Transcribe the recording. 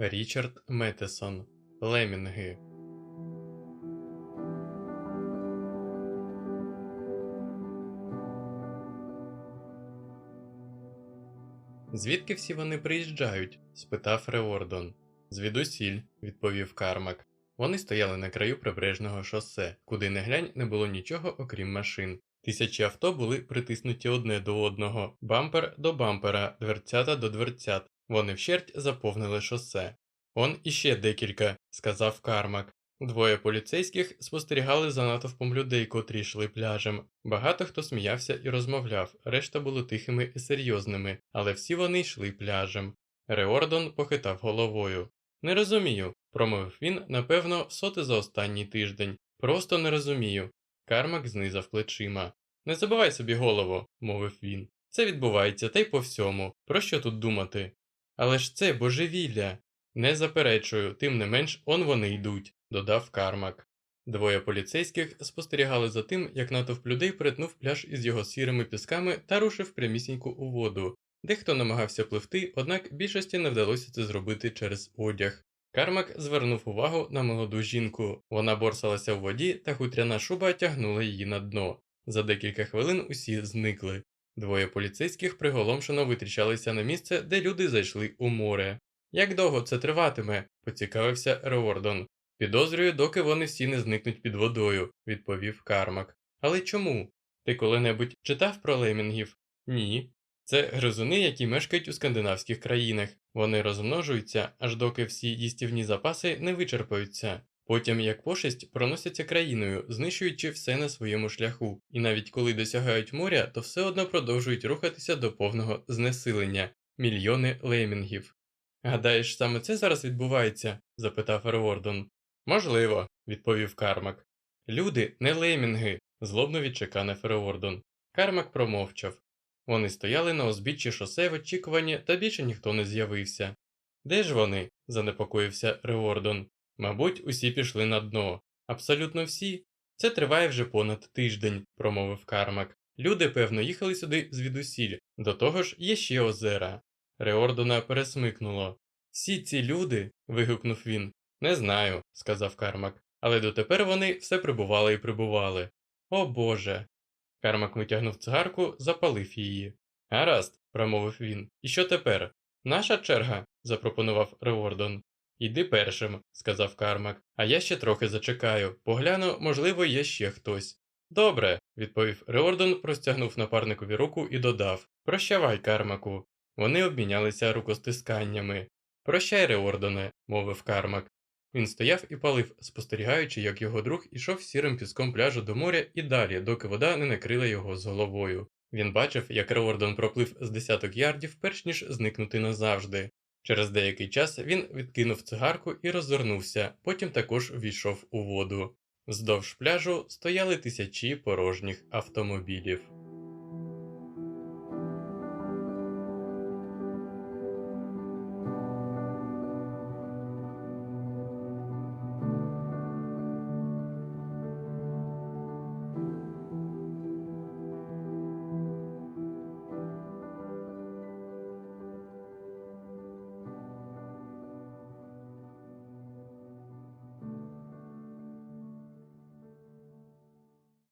Річард Метесон Лемінги. Звідки всі вони приїжджають? спитав Реордон. Звідусіль, відповів Кармак. Вони стояли на краю прибережного шосе, куди не глянь не було нічого окрім машин. Тисячі авто були притиснуті одне до одного, бампер до бампера, дверцята до дверцят. Вони вщерть заповнили шосе. Он іще декілька, сказав Кармак. Двоє поліцейських спостерігали за натовпом людей, котрі йшли пляжем. Багато хто сміявся і розмовляв, решта були тихими і серйозними, але всі вони йшли пляжем. Реордон похитав головою. Не розумію, промовив він, напевно, соти за останній тиждень. Просто не розумію. Кармак знизав плечима. Не забивай собі голову, мовив він. Це відбувається та й по всьому. Про що тут думати? Але ж це божевілля. Не заперечую, тим не менш он вони йдуть, додав Кармак. Двоє поліцейських спостерігали за тим, як натовп людей перетнув пляж із його сірими пісками та рушив прямісінько у воду. Дехто намагався пливти, однак більшості не вдалося це зробити через одяг. Кармак звернув увагу на молоду жінку. Вона борсалася в воді, та хутряна шуба тягнула її на дно. За декілька хвилин усі зникли. Двоє поліцейських приголомшено витрічалися на місце, де люди зайшли у море. Як довго це триватиме? поцікавився Реордон. Підозрюю, доки вони всі не зникнуть під водою, відповів Кармак. Але чому? Ти коли-небудь читав про лемінгів? Ні. Це гризуни, які мешкають у скандинавських країнах. Вони розмножуються, аж доки всі їстівні запаси не вичерпаються. Потім, як пошесть, проносяться країною, знищуючи все на своєму шляху, і навіть коли досягають моря, то все одно продовжують рухатися до повного знесилення мільйони лемінгів. Гадаєш, саме це зараз відбувається? запитав Ревордон. Можливо, відповів Кармак. Люди не лемінги, злобно відчеканив Ревордон. Кармак промовчав. Вони стояли на узбіччі шосе в очікуванні, та більше ніхто не з'явився. Де ж вони? занепокоївся Ревордон. Мабуть, усі пішли на дно. Абсолютно всі. Це триває вже понад тиждень, промовив Кармак. Люди, певно, їхали сюди звідусіль, до того ж є ще озера. Реордона пересмикнуло. Всі ці люди. вигукнув він. Не знаю, сказав Кармак, але дотепер вони все прибували і прибували. О Боже. Кармак витягнув цигарку, запалив її. Гаразд, промовив він. І що тепер? Наша черга, запропонував Реордон. Іди першим, сказав Кармак, а я ще трохи зачекаю. Погляну, можливо, є ще хтось. Добре, відповів Реордон, простягнув напарникові руку і додав Прощавай, Кармаку. Вони обмінялися рукостисканнями. Прощай, Реордоне, мовив Кармак. Він стояв і палив, спостерігаючи, як його друг ішов сірим піском пляжу до моря і далі, доки вода не накрила його з головою. Він бачив, як Реордон проплив з десяток ярдів, перш ніж зникнути назавжди. Через деякий час він відкинув цигарку і розвернувся, потім також війшов у воду. Вздовж пляжу стояли тисячі порожніх автомобілів.